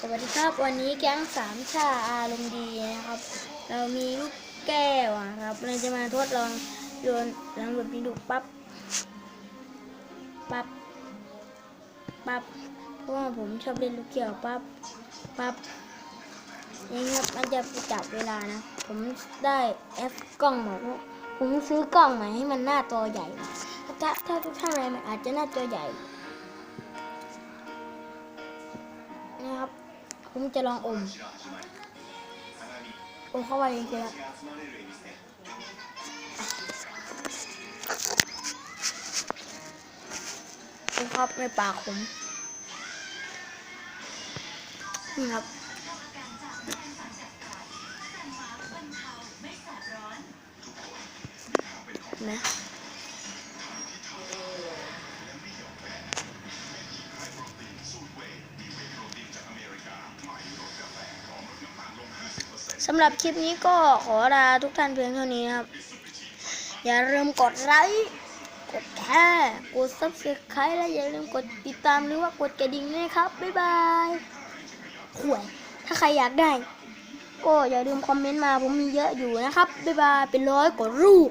สวัสดีครับ วันนี้แก๊งสามชาอารมณ์ดีนะครับ เรามีลูกแก้วอะครับเราจะมาทดลองโยนหลังแบบนี้ดูปั๊บปั๊บปั๊บเพราะว่าผมชอบเล่นลูกแก้วปั๊บปั๊บนี่ครับมันจะจับเวลานะ ผมได้แอฟกล้องมาเพราะผมซื้อกล้องมาให้มันหน้าตัวใหญ่ถ้าถ้าทุกท่านอะไรมันอาจจะหน้าตัวใหญ่ ผมจะลองอม อมเข้าไปจริงๆแล้วดูครับในปากผมนี่ครับนไสำหรับคลิปนี้ก็ขอลาทุกท่านเพียงเท่านี้ครับ อย่าลืมกดไลค์กดแชร์กด subscribe และอย่าลืมกดติดตามหรือว่ากดกระดิ่งด้วยครับ บ๊ายบายห่วยถ้าใครอยากได้ ก็อย่าลืมคอมเมนต์มาผมมีเยอะอยู่นะครับ บ๊ายบายเป็นร้อยกว่ารูป